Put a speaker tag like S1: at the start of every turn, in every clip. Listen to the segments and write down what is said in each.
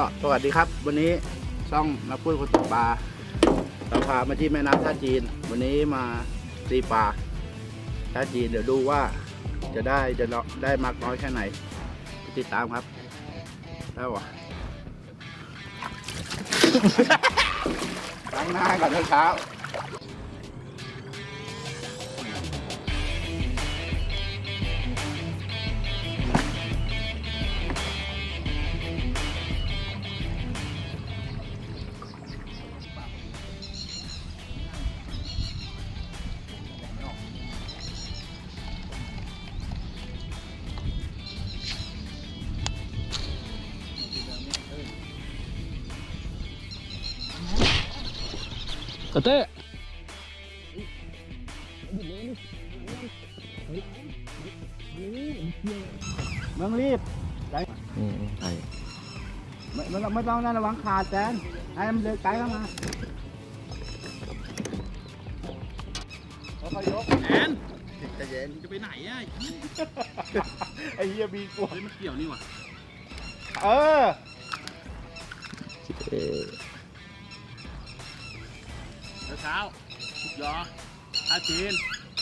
S1: ก็สวัสดีครับ วันนี้ช่องนักพูดคนตกปลาเราพามาที่แม่น้ำท่าจีน วันนี้มาตีปลาท่าจีนเดี๋ยวดูว่าจะได้จะได้มากน้อยแค่ไหน ติดตามครับได้วะล้างหน้าก่อนเช้า
S2: เต้
S1: มืองรีบ
S2: อืมใช่
S1: ไม่ไม่ต้องไม่ต้องนั่นระวังขาดแจนให้มันเดินไกลเข้ามาค่อยๆยก
S3: แอน
S1: ใจเย็น
S3: จะไปไหนอะ
S1: ไอ้เหี้ยมีกลัว
S3: เฮ้ยมันเกี่ยวนี่หว่ะ
S1: เออ
S2: เออ
S3: เช้าๆยออาจีน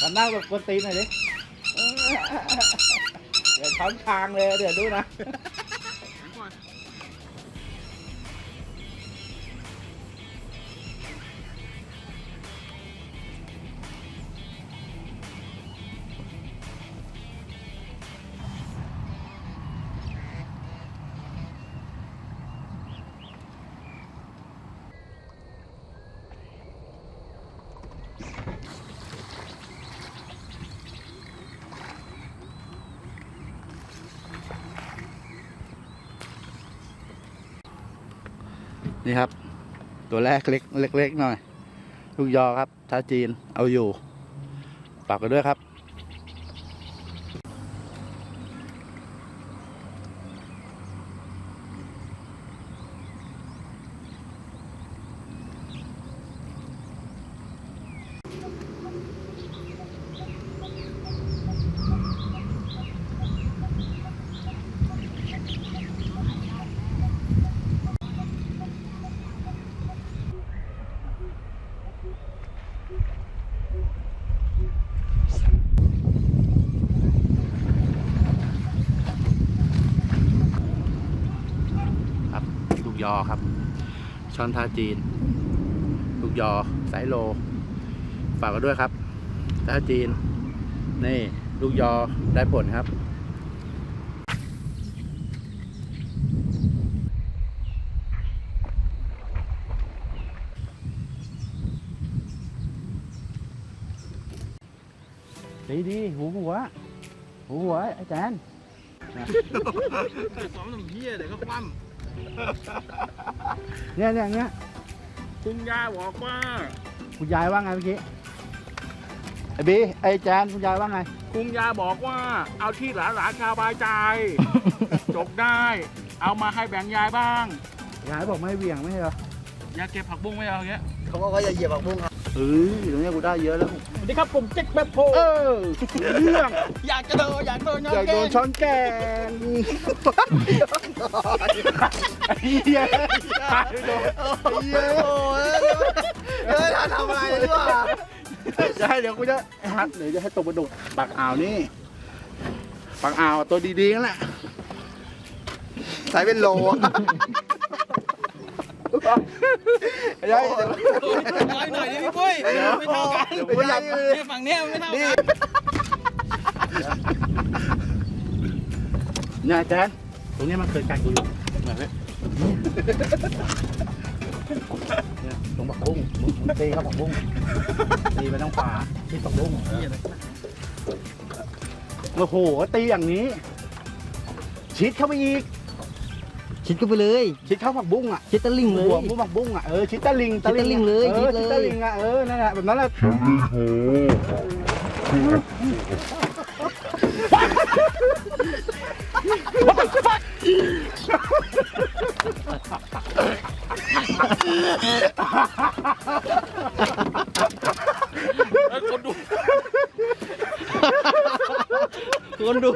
S1: ทำหน้าแบบกวนตีนหน่อยดิเออเดี๋ยวช้อนคางเลยเดี๋ยวดูนะ
S3: นี่
S1: ครับ ตัวแรกเล็กเล็กๆหน่อย ลูกยอครับท้าจีนเอาอยู่ฝากกันด้วยครับ ยอครับ ช้อนทาจีน ลูกยอสายโล ฝากกันด้วยครับทาจีน นี่ลูกยอได้ผลครับดีดีหูหัวหูหัวไอ้แจน
S3: ซ้อมทำเพี้ยเดี๋ยวก็คว่
S1: เนี่ยเนี่ยเนี่ยำ
S3: คุณย่าบอกว่า
S1: คุณยายว่าไงเมื่อกี้ไอ้บีไอ้แจนคุณยายว่าไง
S3: คุณย่าบอกว่า เอาที่หลานหลานๆสบายใจ จกได้ เอามาให้แบ่งยายบ้าง
S1: ยายบอกไม่ให้เหวี่ยงไม่ใช่เหรอ
S3: อย่าเก็บผักบุ้งไว้เอาอย่างเงี้ย
S2: เขาบอกว่าอย่าเหยียบผักบุ้งครับ
S1: เอ้ยตรงเนี้ยกูได้เยอะแล้ว
S3: สวัสดีครับผมเจ๊กแบบโพ
S1: เออเรื่อง
S3: อยากจะโดนอยากโดน
S1: อยากโดนช้อนแกงไอ้เหี้ยไอ้เหี้ย
S2: โอ้ยเฮ้ยทำอะไรดีกว่า
S1: จะให้เดี๋ยวกูจะฮัทเดี๋ยวจะให้ตกปลาดุกปากอ่าวนี่ปากอ่าวตัวดีๆนั่นแหละ
S2: ใส่เป็นโลอะ
S1: ไอ้ยัย
S3: น้อยหน่อยดิพี่ปุ้ยไม่เท่ากัน
S1: เดี๋ยวกูยับ
S3: เนี่ยฝั่งเนี้ยไม่เท่ากัน
S1: เนี่ยแจนตรงนี้มันเคยกัดกูอยู่เนี่ยตรงบักบุ้งมึงตีเข้าบักบุ้งตีไปทางขวาที่บักบุ้งโอ้โหตีอย่างนี้ ชิดเข้าไปอีก
S2: ชิดก็ไปเลย
S1: ชิดเข้าผักบุ้งอะ
S2: ชิดตะลิงเลย
S1: หมุ้งผักบุ้งอะเออชิดตะลิง
S2: ชิดตะลิงเลย
S1: เออ
S2: ชิ
S1: ดตะลิงอะเออนั่นแหละแบบนั้นแหละ
S2: คนดูคนดู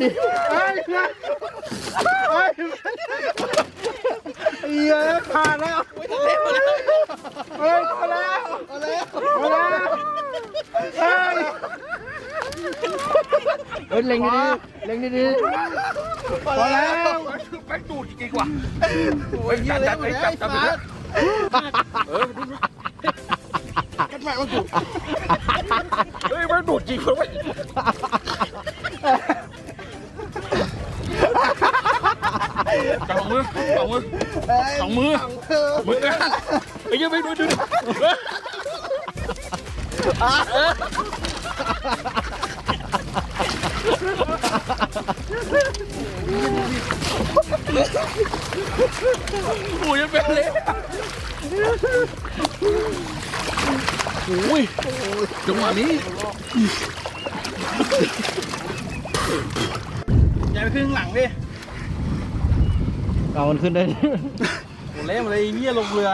S2: เล็งเล็งดี
S1: เฮ้ยเฮ้ยเฮ้ยผ่านแล้วเฮ้ยพอแล้วพอแล้วพอแล้วเฮ้ย
S2: เอ้ยเล็งดีๆเล็งดี
S1: พอแล้ว
S3: ไปดูดจริงว่ะโอ้ยจัดจัดจัดจัดไปเลยเออกันไปมาดูเฮ้ยมันดูดจริงเว้ย มือจับมือสองมือมือกันไอ้ยังไม่ดูดูดิโอ้ยยังเป็นเลยโอ้ยจังหวะนี้
S1: อย่าไปขึ้นหลังดิ
S2: ๆ เอามันขึ้นได้
S1: โอ้เละมาเลยเฮียลงเรือ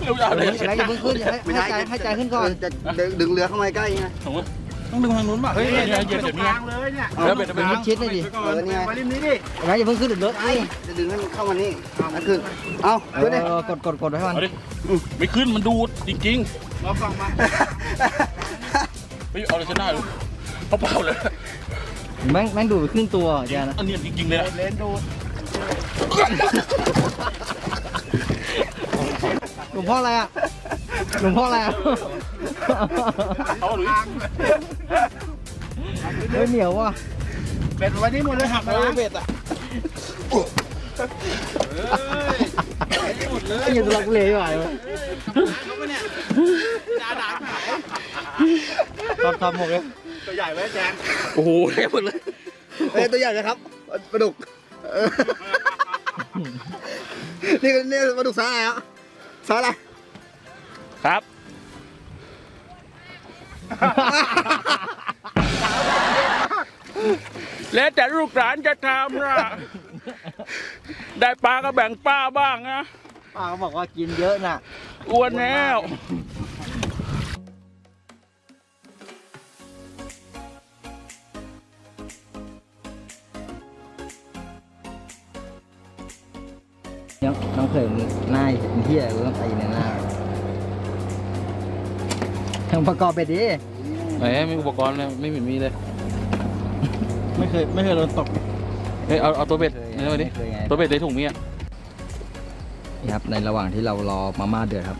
S3: เร็วอย่าเลย
S2: แรงอย่าเพิ่งขึ้นอย่าให้ให้ใจให้ใจขึ้นก่อน
S4: จะดึงดึงเรือเข้ามาใกล้ไง
S1: ต้องดึงทางนู้นป่ะ
S3: เฮ้ยเดี๋ยวเดี๋ยว
S1: ตร
S3: เดี๋ยว
S1: ง
S3: นี้
S1: กลางเลยเนี่ย
S3: เดี๋ยวเดี๋ยวเดี๋ยว
S2: มิดชิดหน่อยดิ
S4: เออเนี่ย
S1: มาริมนี้ดิ
S2: แรงอย่าเพิ่งขึ้นเดี๋ยวเลอะไอ้
S4: จะดึงให้มันเข้ามานี่นั่นคือเอา
S2: เอ
S4: ขึ้นดิ
S2: อกดกดกดไว้ให้มัน
S3: เอาดิไม่ขึ้นมันดูดจริง
S1: เราฟังมา
S3: ๆเฮ้ยเอาเลยชนะเลย เขาเปล่าเลย
S2: แม่งแม่งดูดไปครึ่งตัวแกนะ
S3: อันนี้จริงๆเลยนะ
S1: เลนดู
S2: หลวงพ่ออะไรอะหลวงพ่ออะไรอะ
S3: เอาหรือ
S2: เฮ้ยเหนียวว่ะ
S1: เป็ดวันนี้หมดเลยหักเลยเป็ดอะ
S2: ไอ้เหี้ยังตัวลักเลอยู่ไหนวะตอนทำหมดเลย
S1: ตัวใหญ่ไว้แจน
S3: โอ้โหเละหมดเลย
S4: เอ้ยตัวใหญ่นะครับปลาดุกเออนี่ก็นี่ปลาดุกสาอะไรอะสาอะไร
S3: ครับ แล้วแต่ลูกหลานจะทำนะได้ปลาก็แบ่งป้าบ้างนะ
S2: ป้าเขาบอกว่ากินเยอะน่ะ
S3: อ้วนแล้ว
S2: เคยมึงหน้าเป็นเหี้ยกูต้องตีในหน้าทางประกอบเป็ดดิ
S3: ไหนมีอุปกรณ์เลยไม่เห็นมีเลย
S1: ไม่เคยไม่เคยโดนตก
S3: เฮ้ยเอาเอาตัวเบ็ดนี่มาดิ
S2: เคยไง
S3: ตัวเบ็ดในถุงมีอะ
S2: นี่ครับในระหว่างที่เรารอมาม่าเดือดครับ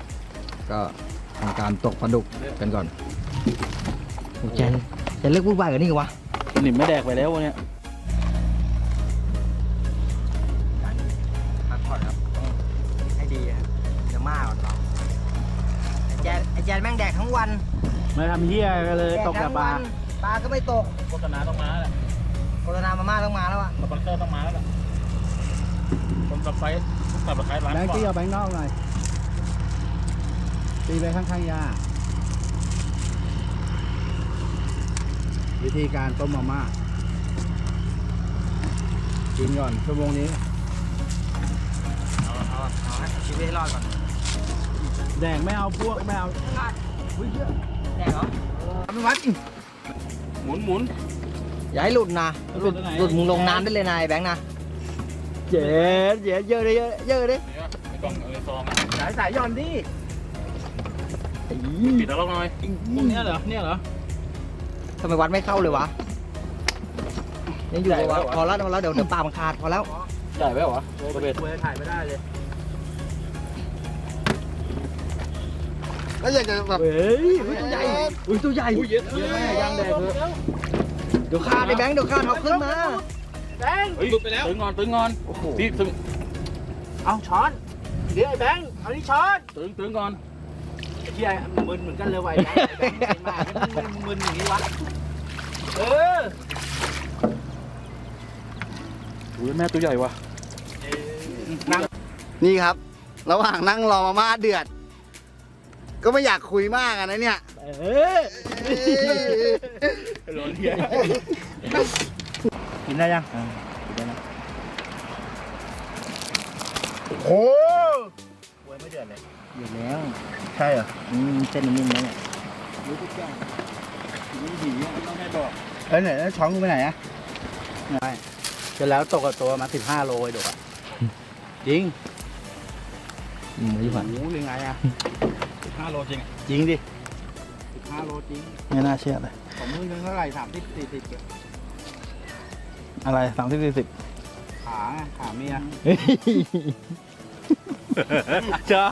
S2: ก็ทำการตกปลาดุกกันก่อนโอ้แจนแจนเลิกวุ่นวายกับนี่วะ
S3: หนิมไม่แดกไปแล้วเนี่ย
S2: แจนแม่งแดกทั้งวัน
S1: ไม่ทำเฮียกันเลยตกแต่ปลา
S2: ปลาก็ไม่ตก
S3: โฆษณาต้องมาแล้ว
S2: โฆษณามาม่าต้องมาแล้วอะ
S3: สปอนเซอร์ต้องมาแล้วคนสับไฟสับไฟร้าน
S1: แบงค์
S3: ก
S1: ตี้
S3: ว่
S1: เอาแบงค์นอกหน่อยตีไปข้างๆยาวิธีการต้มมาม่ากินก่อนชั่วโมงนี้
S2: เอาเอาเอาให้ชีวิตให้รอดก่อน
S1: แดงไม่เอาพวกไม่เอา
S2: แดกเหรอ
S1: ไม่วัด
S3: หมุนหมุน
S2: อย่าให้หลุดนะหลุด
S1: หลุดตรงไหน
S2: หลุดมึงลงน้ำได้เลยนายแบงค์นะเจ๊เจ๊เยอะเลยเยอะเยอะเลย
S3: เนี่ยไอ้กล่องไอ้ซอง
S1: สายสายย่อนดิ
S3: ปิดแล้วหน่อย
S1: เนี่ยเหรอเนี่ยเหรอ
S2: ทำไมวัดไม่เข้าเลยวะยังอยู่เลยวะพอแล้วพอแล้วเดี๋ยวเดี๋ยวปากมันขาดพอแล้ว
S3: ใหญ่ไหมวะตัวเบ็ด
S1: คุยถ่ายไม่ได้เลย
S4: แล้วอยากจะแบบ
S2: เฮ้ยตัวใหญ่อุ้ยตัวใหญ่
S3: อุ้ยเยอะเยอะแม่ยังแดกเลย
S2: เดี๋ยวขาดไอ้แบงค์เดี๋ยวขาดเอาขึ้นมา
S1: แบงค์
S3: เฮ้ยไปแล้วตึงงอนตึงงอน
S2: โอ้โห
S3: พี่ตึง
S1: เอาช้อนเดี๋ยวไอ้แบงค์เอานี่ช้อน
S3: ตึงตึงงอน
S1: ไอ้เฮียมึนเหมือนกันเลยว่ะไอ้แบงค์ไอ้แบงค์มาไม่มึนมึนอย่างนี้วะเออ
S3: อุ้ยแม่ตัวใหญ่ว่ะ
S4: นี่ครับ ระหว่างนั่งรอมาม่าเดือด ก็ไม่อยากคุยมากอะนะเนี่ย
S2: เออ
S3: ร้อนเฮีย
S1: กินได้ยัง
S2: อ่ากินได้แล้ว
S1: โอ้โหไม่เดือดเลย
S2: เดือดแล้ว
S1: ใช่เหรอ
S2: อืมเส้นมันนิ่มแล้วเนี่ย
S3: รู้ทุกอย่างมีหีอะต้องให้บอก
S1: เอ้ยไหนแล้วช้อนกูไปไหนอะไม่เสร็จแล้วตกกับตัวมาสิบห้าโลไอ้ดกอะจริง
S2: อืมไม่ผ่าน
S1: โอ้โหยังไงอะ
S3: ห้าโลจริง
S1: จริงดิสิบห้าโลจริง
S3: ไม่น่าเชื่อเลย
S1: ของมึงนึงเท่าไหร่สามสิบสี่สิบ
S3: อะไรสามสิบสี่สิบ
S1: ขาไงขาเมียจ้า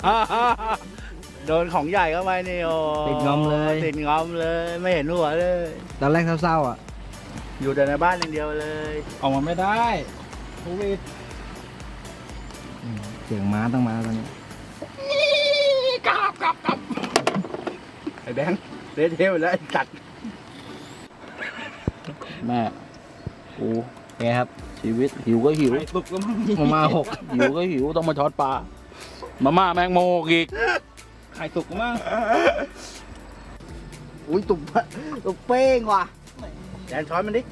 S1: โดนของใหญ่เข้าไปนี่โอ้
S2: ติดงอมเลย
S1: ติดงอมเลย ไม่เห็นหัวเลย
S2: ตอนแรกเศร้าๆอะ
S1: อยู่แต่ในบ้านอย่างเดียวเลย
S3: ออกมาไม่ได้โควิด
S2: อืมเสียงม้าต้องมาตอนนี้
S1: ไอ้แบงค์เละเทะหมดแล้วไอ้ตัด
S3: แม่กู
S2: เป็นไงครับ
S3: ชีวิตหิวก็หิว
S1: ตุกก็มั่ง
S3: มาม่าหกหิวก็หิวต้องมาช็อตปลามาม่าแมงโมกอีกไข่สุกมั้ง
S4: อุ้ยตุ่มตุ่มเป้งว่ะ
S1: แดนช้อนมันดิ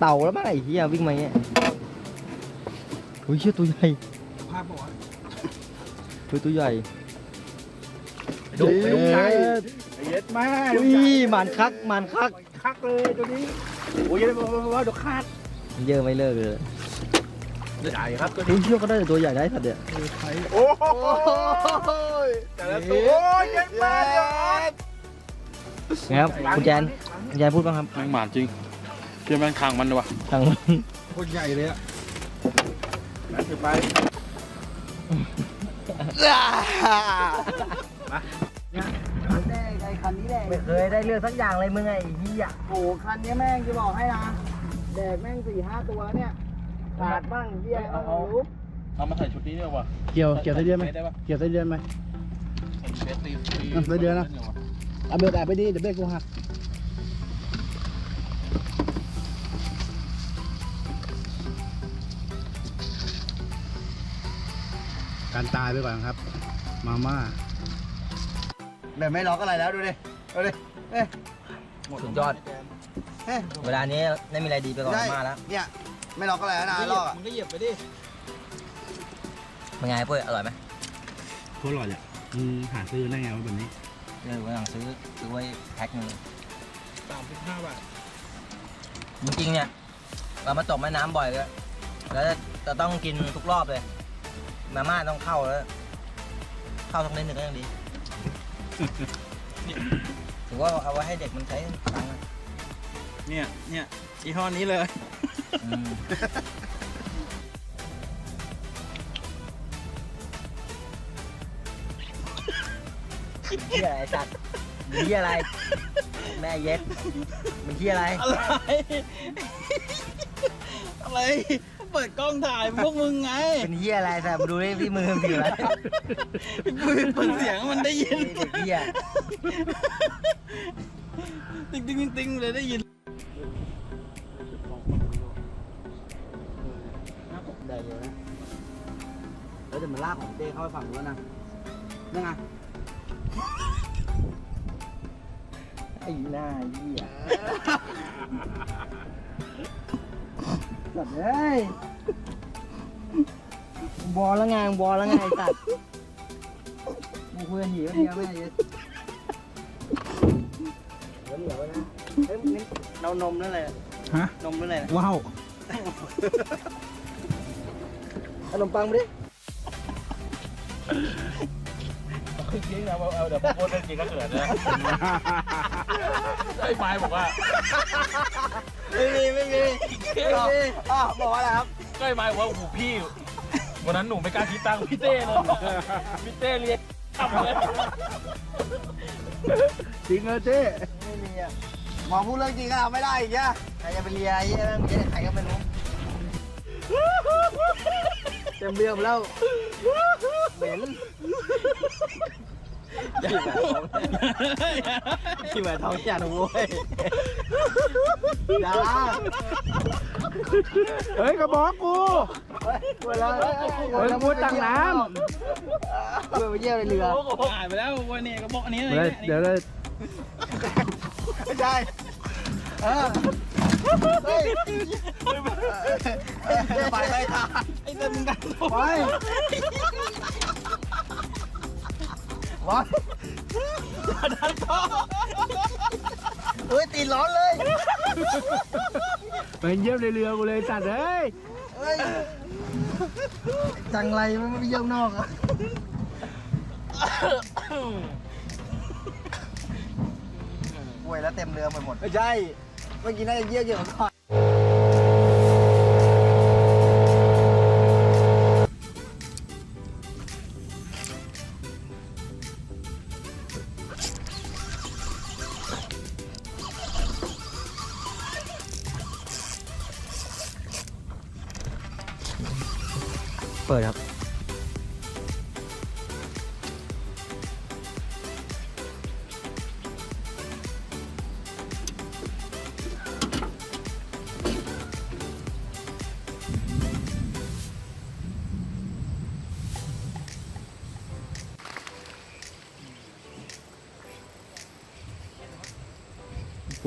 S2: เต่าแล้วมั้งไอ้เหี้ยวิ่งมาเงี้ยโอ้ยเชี่ยตัวใหญ่
S3: ภาพบอกว่า
S2: เฮ้ยตัวใหญ่
S1: ไปดูไปดูใครไอ้เย็ดแม่
S2: อุ้ยหมันคักหมันคัก
S1: คักเลยตัวนี้โอ้ยอยังได้บอกว่าเดี๋ยวขาด
S2: เยอะไม่เลิกเลย
S1: ใหญ่ครับตัว
S2: อุ้
S1: นี้
S2: ยเชี่ยก็ได้แต่ตัวใหญ่ได้สัตว์เนี่ย
S1: โอ้โหแต่ละตัวโอ้ยเย็ดแม่เดี๋ยวออด
S2: ไงครับคุณแจนคุณแจนพูดบ้างครับ
S3: แมงหมานจริงเชื่อแมงทางมันดีกว่า
S2: ทางมัน
S3: โคตรใหญ่เลยอะ
S1: นั่น คือไป
S4: ไอ้คันนี้แดก
S2: ไม่เคยได้เลือกสักอย่างเลยมึงไอ้เหี้ย
S4: โอ้โหคันนี้แม่งจะบอกให้นะแดกแม่งสี่ห้าตัวเนี่ยขาดบ้างเบี้ยบ้างไม่รู้
S3: เอามาใส่ชุดนี้เนี่ยว่ะ
S1: เกี่ยวเกี่ยวไส้เดือนไหม
S3: ได้ปะ
S1: เกี่ยวไส้เดือนไหม
S3: เฟสตี
S1: อะไส้เดือนนะเอาเบรกแอบไปดิเดี๋ยวเบรกกูหัก การตายไปก่อนครับ มาม่า
S4: เดี๋ยวไม่ล็อกอะไรแล้วดูดิดูดิ
S2: สุดยอด
S4: เฮ้ย
S2: เวลานี้ไม่มีอะไรดีไปกว่อน
S4: ได้
S2: มาแล้ว
S4: เนี่ยไม่ล็อกอะไรแล้วนะลอกอะ
S3: มึงก็เหยียบไปดิ
S2: เป็นไงเพื่อนอร่อยไหม
S1: โคตรอร่อยเลยมึงหาซื้อได้ไงวะแบบนี้
S2: เออวันหลังซื้อซื้อไว้แพ็คหนึง
S3: สามสิบห้าบาท
S2: จริงๆเนี่ยเรามาตกแม่น้ำบ่อยเลยแล้วจะจะต้องกินทุกรอบเลย มาม่าต้องเข้าแล้ว เข้าสักนิดหนึ่งก็ยังดี ถือว่าเอาไว้ให้เด็กมันใช้ตังค์อะ
S3: เนี่ยเนี่ยยี่ห้อนี้เลย
S2: อืมเฮียอะไรจัดมีเฮียอะไร แม่เย็ดมีเฮียอะไร
S3: อะไร อะไร เปิดกล้องถ่ายพวกมึงไง
S2: เป็นเฮียอะไรแต่มาดูดิที่มือมันถืออะไร
S3: มือเปิดเสียงมันได้ยิน
S2: เด็กเฮีย
S3: ติ๊งติ๊งติ๊งติ๊งเลยได้ยิน
S4: ได้เยอะนะแล้วจะมาลากของเต้เข้าไปฝั่งนู้นนะนั่นไง
S2: ไอ้หน้าเฮีย
S4: สัตว์เอ้ย
S2: บอลแล้วไงบอลแล้วไงไอ้สัตว์
S4: กูคุยกันหีกันเดียวแม่เย็ด
S2: เหนียวนะเฮ้ยนี่เรานมนั่นเลย
S1: ฮะ
S2: นมนั่นเลย
S1: ว้าว
S2: ขนมปังมาดิ
S3: จริงนะเอาเดี๋ยวพูดเรื่องจริงก็เกิดนะไอ้ไม้บอกว่า
S2: ไม่มีไม่มีไม่มี
S4: อ๋อบอกว่าอะไรครับ
S3: ก็ไอ้ไม้บอกว่าโอ้โหพี่วันนั้นหนูไม่กล้าคิดตังค์พี่เต้เลยพี่เต้เรียกทำเลย
S1: จริงเหรอเจ๊
S2: ไม่มีอะ
S4: หมอพูดเรื่องจริงก็ทำไม่ได้อีกเนี่ย
S2: ใครจะไปเลียไอ้เหี้ยมันจะได้ใครก็ไม่รู้
S4: เต็มเบี้ยมแล้ว
S2: เหม็น ที่แหวนทองจัดโว้ย
S4: อย่า
S1: เฮ้ยกระบอกกู
S4: เวลา
S1: เฮ้ยพูดตักน้
S4: เพื่อไปเยี่ยมในเรือ
S3: หายไปแล้ววันนี้ก็บอกอันนี้ำเลย
S1: เดี๋ยวเลย
S2: ไม่ใช่เออเฮ้ยไปไปทางไอ้เดินมึงดันไป ไปเฮ้ยตีนร้อนเลย
S1: เป็นเยี่ยมในเรือกูเลยสัตว์เอ้ย
S2: เฮ้ยจังไรมันไม่เยี่ยมนอกอะป่วยแล้วเต็มเรือหมดหมดไม่ใช่เมื่อกี้น่าจะเยี่ยเกี่ยวกับก่อน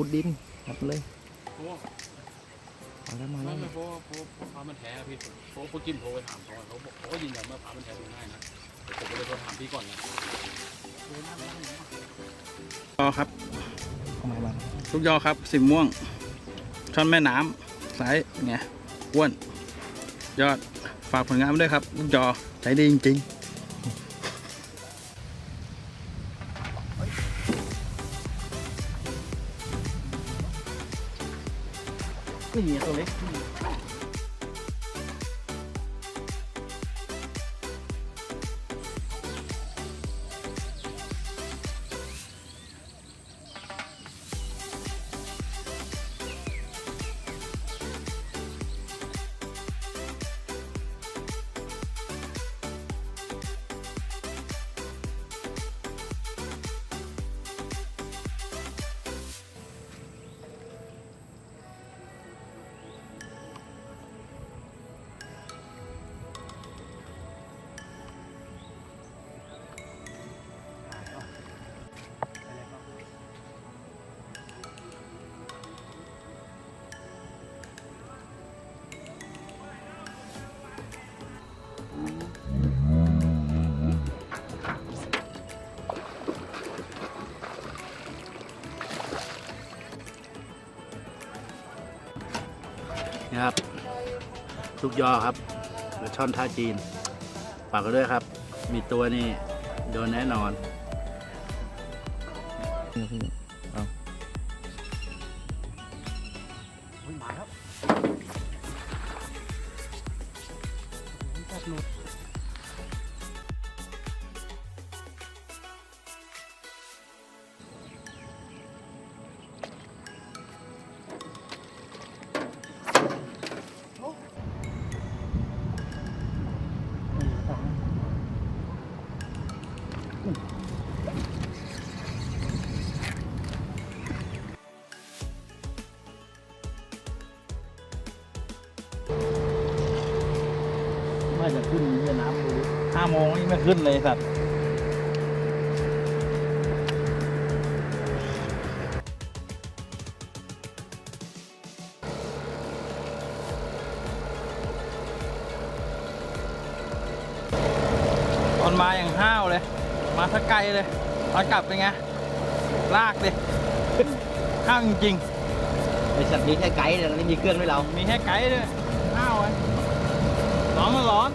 S5: พุดดินครับเลย
S3: โอ้
S5: มาแล้วมา
S3: ไม่
S5: แล้ว
S3: ไม่เพราะว่าเพราะเพราะพามันแท้พี่เพราะพวกกินโทรไปถามเขาเขาบอกเขาก็ยืนยันว่าพามันแท้ดูง่ายนะผมก็เลยโทรถามพี่ก่อนนะ
S1: ยอครับ
S5: เข้ามามา
S1: ลูกยอครับสีม่วงช่อนแม่น้ำสายเนี่ยอ้วน ยอดฝากผลงานมาด้วยครับ ลูกยอใช้ดีจริง
S2: นี่ ตัวเล็ก
S1: ๆ ลูกยอครับปลาช่อนท่าจีนฝากกันด้วยครับ มีตัวนี่โดนแน่นอน
S5: นี่พี่เอา
S1: โมงนี่ไม่ขึ้นเลยสัตว์ตอนมาอย่างห้าวเลย มาสักไกลเลยตอนกลับเป็นไง ลากดิห้าวจริง
S5: ไอสัตว์นี้แค่ไกด์แต่ไม่มีเครื่องด้วยเรา
S1: ๆมีแค่ไกด์ด้วยห้าวไงร้อนมันร้อน